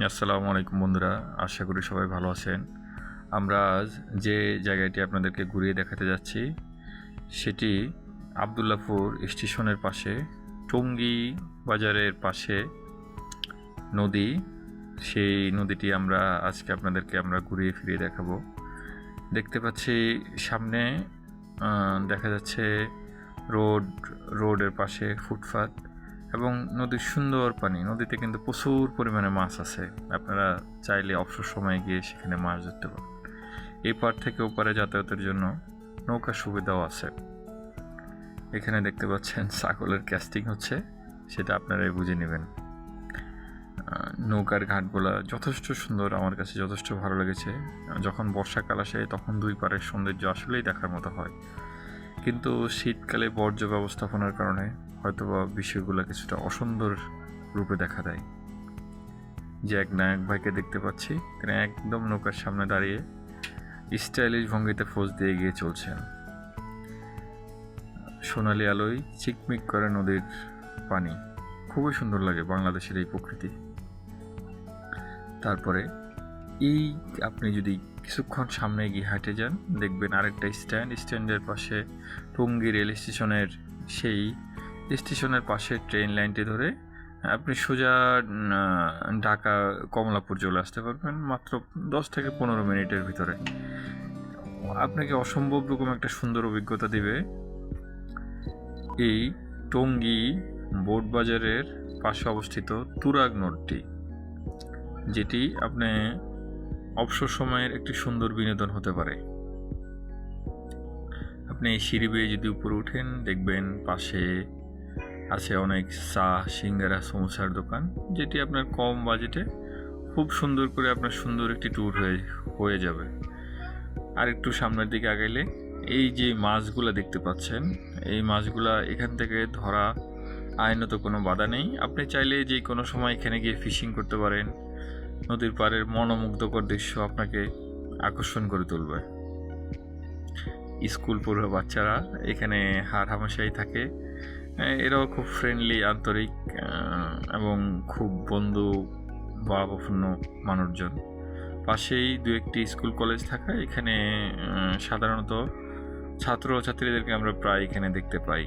আসসালামু আলাইকুম বন্ধুরা, আশা করি সবাই ভালো আছেন। আমরা আজ যে জায়গাটি আপনাদেরকে ঘুরিয়ে দেখাতে যাচ্ছি, সেটি আবদুল্লাপুর স্টেশনের পাশে, টঙ্গী বাজারের পাশে নদী। সেই নদীটি আমরা আজকে আপনাদেরকে আমরা ঘুরিয়ে ফিরিয়ে দেখাবো। দেখতে পাচ্ছি সামনে দেখা যাচ্ছে রোড, রোডের পাশে ফুটপাত। এবং নদীর সুন্দর পানি, নদীতে কিন্তু প্রচুর পরিমাণে মাছ আছে। আপনারা চাইলে অবসর সময়ে গিয়ে সেখানে মাছ ধরতে পারেন। এই পার থেকে ওপারে যাতায়াতের জন্য নৌকা সুবিধাও আছে। এখানে দেখতে পাচ্ছেন ছাগলের ক্যাস্টিং হচ্ছে, সেটা আপনারাই বুঝে নেবেন। নৌকার ঘাটগুলা যথেষ্ট সুন্দর, আমার কাছে যথেষ্ট ভালো লেগেছে। যখন বর্ষাকাল আসে, তখন দুই পারের সৌন্দর্য আসলেই দেখার মতো হয়। কিন্তু শীতকালে বর্জ্য ব্যবস্থাপনার কারণে হয়তোবা বিষয়গুলো কিছুটা অসুন্দর রূপে দেখা দেয়। যে এক নায়ক ভাইকে দেখতে পাচ্ছি, তিনি একদম নৌকার সামনে দাঁড়িয়ে স্টাইলিশ ভঙ্গিতে ফোজ দিয়ে গিয়ে চলছেন। সোনালি আলোয় চিকমিক করে নদীর পানি। খুবই সুন্দর লাগে বাংলাদেশের এই প্রকৃতি। তারপরে এই আপনি যদি কিছুক্ষণ সামনে গিয়ে হাঁটে যান, দেখবেন আরেকটা স্ট্যান্ড। স্ট্যান্ডের পাশে টঙ্গী রেল স্টেশনের সেই স্টেশনের পাশে ট্রেন লাইনটি ধরে আপনি সোজা ঢাকা কমলাপুর চলে আসতে পারবেন মাত্র দশ থেকে পনেরো মিনিটের ভিতরে। আপনাকে অসম্ভব রকম একটা সুন্দর অভিজ্ঞতা দিবে এই টঙ্গী বোট বাজারের পাশে অবস্থিত তুরাগ নোডটি যেটি আপনি অবসর সময়ের একটি সুন্দর বিনোদন হতে পারে। আপনি সিঁড়ি বেয়ে যদি উপরে উঠেন, দেখবেন পাশে আছে অনেক চা, সিঙ্গারা, সমোসার দোকান, যেটি আপনার কম বাজেটে খুব সুন্দর করে আপনার সুন্দর একটি ট্যুর হয়ে হয়ে যাবে। আর একটু সামনের দিকে আগাইলে এই যে মাছগুলা দেখতে পাচ্ছেন, এই মাছগুলা এখান থেকে ধরা আইনত কোনো বাধা নেই। আপনি চাইলে যে কোনো সময় এখানে গিয়ে ফিশিং করতে পারেন নদীর পাড়ের মনোমুগ্ধকর দৃশ্য আপনাকে আকর্ষণ করে তুলবে। স্কুল পড়ুয়া বাচ্চারা এখানে হার হামেশাই থাকে। এরাও খুব ফ্রেন্ডলি আন্তরিক এবং খুব বন্ধু, ভাবাপন্ন মানুষজন। পাশেই দু একটি স্কুল কলেজ থাকা। এখানে সাধারণত ছাত্র ছাত্রীদেরকে আমরা প্রায় এখানে দেখতে পাই।